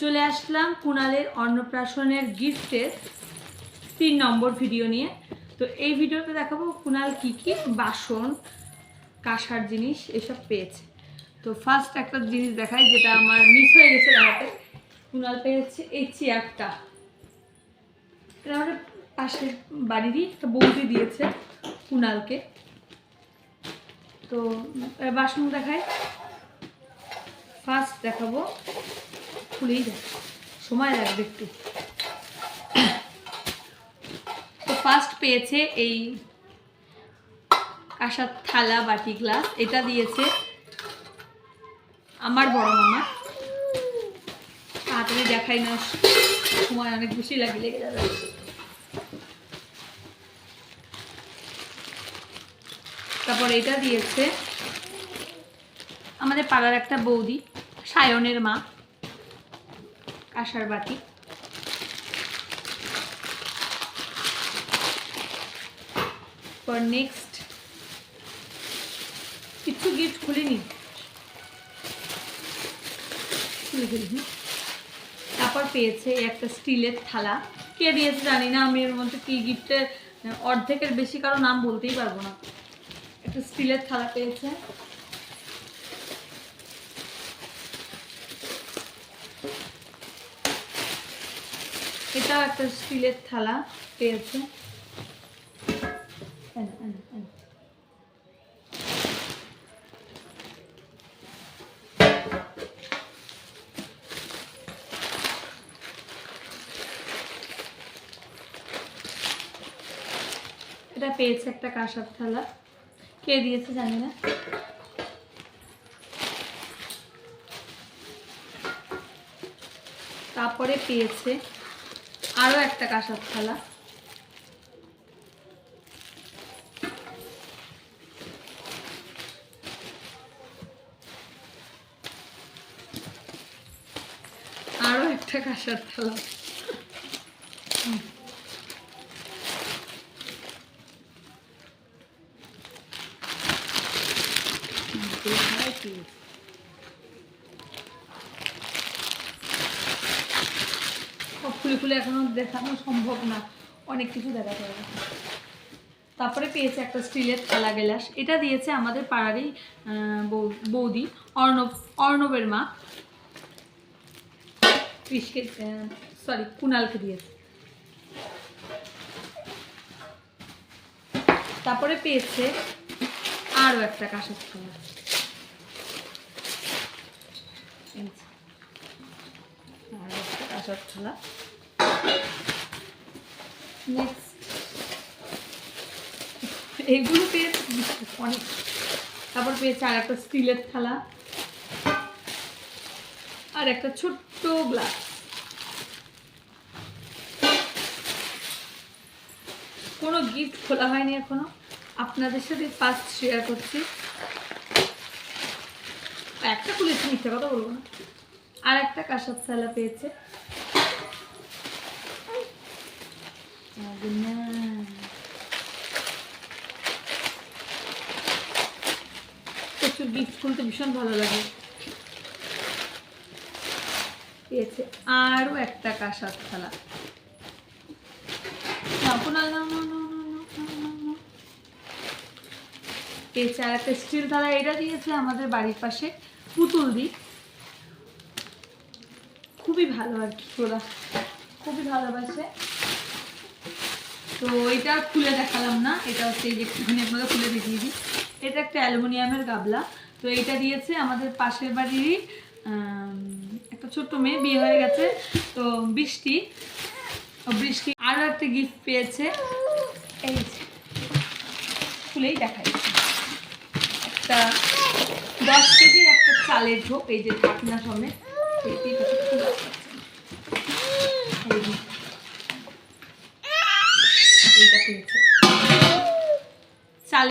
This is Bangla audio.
চলে আসলাম কুণালের অন্নপ্রাশনের গিফটের তিন নম্বর ভিডিও নিয়ে। তো এই ভিডিওতে দেখাবো কুণাল কি কি বাসন, কাঁসার জিনিস এসব পেয়েছে। তো ফার্স্ট একটা জিনিস দেখায় যেটা আমার মিস হয়ে গেছে দেখাতে। কুণাল পেয়েছে এই চেয়ারটা। এটা আমাদের পাশের বাড়িরই একটা বৌদি দিয়েছে কুণালকে। তো বাসন দেখায় ফার্স্ট দেখাবো খুলেই দেখ। সময় লাগবে একটু। তো ফার্স্ট পেয়েছে এই কাঁসার থালা বাটি গ্লাস এটা দিয়েছে আমার বড় মামা। তাড়াতাড়ি দেখাই না, সময় অনেক বেশি লাগে লেগে যাবে। তারপর এটা দিয়েছে আমাদের পাড়ার একটা বৌদি, সায়নের মা। কাঁসার বাতি। পর নেক্সট কিছু গিফট খুলিনি। খুলে তারপর পেয়েছে একটা স্টিলের থালা। কে দিয়েছে জানি না, আমি এর মধ্যে কি গিফটের অর্ধেকের বেশি কারও নাম বলতেই পারব না। একটা স্টিলের থালা পেয়েছে। এটাও একটা স্টিলের থালা, পেয়েছে। এটা পেয়েছে একটা কাঁসার থালা। কে দিয়েছে জানি না। তারপরে পেয়েছে আরও একটা কাঁসার থালা আরও একটা কাঁসার থালা হুম। কোথায় কি? সব খুলে খুলে এখনও দেখানো সম্ভব না। অনেক কিছু দেখাতে হবে। তারপরে পেয়েছে একটা স্টিলের থালা গেলাস। এটা দিয়েছে আমাদের পাড়ারই বৌদি, অর্ণব, অর্ণবের মা। কৃষকে সরি কুণালকে দিয়েছে। তারপরে পেয়েছে আরও একটা কাঁসার থালা। আরও একটা কাঁসার থালা। নেক্সট এগুলো পেয়েছে, অনেক। তারপর পেয়েছে আর একটা স্টিলের থালা। আর একটা ছোট্ট গ্লাস। কোনো গিফট খোলা হয়নি এখনও। আপনাদের সাথে ফার্স্ট শেয়ার করছি। একটা খুলেছি, মিথ্যে কথা বলব না। আর একটা কাঁসার থালা পেয়েছে। Wag na. কিছু গিফট খুলতে ভীষণ ভালো পেয়েছে আরও একটা কাঁসার থালা। পেয়েছে আর একটা স্টিল থালা, এটা দিয়েছে আমাদের বাড়ির পাশে পুতুল দি। খুবই ভালো আর কি খুবই ভালোবাসে। তো এটা খুলে দেখালাম না, এটা হচ্ছে এই যে একটুখানি আপনাদের খুলে দেখিয়ে দিই। এটা একটা অ্যালুমিনিয়ামের গাবলা, তো এটা দিয়েছে আমাদের পাশের বাড়িরই একটা ছোট্ট মেয়ে, বিয়ে হয়ে গেছে, তো বৃষ্টি বৃষ্টি আরও একটা গিফট পেয়েছে। এই খুলেই দেখাই। একটা দশ কেজির একটা চালের ঝোপ, এই যে ঢাকনা সমেত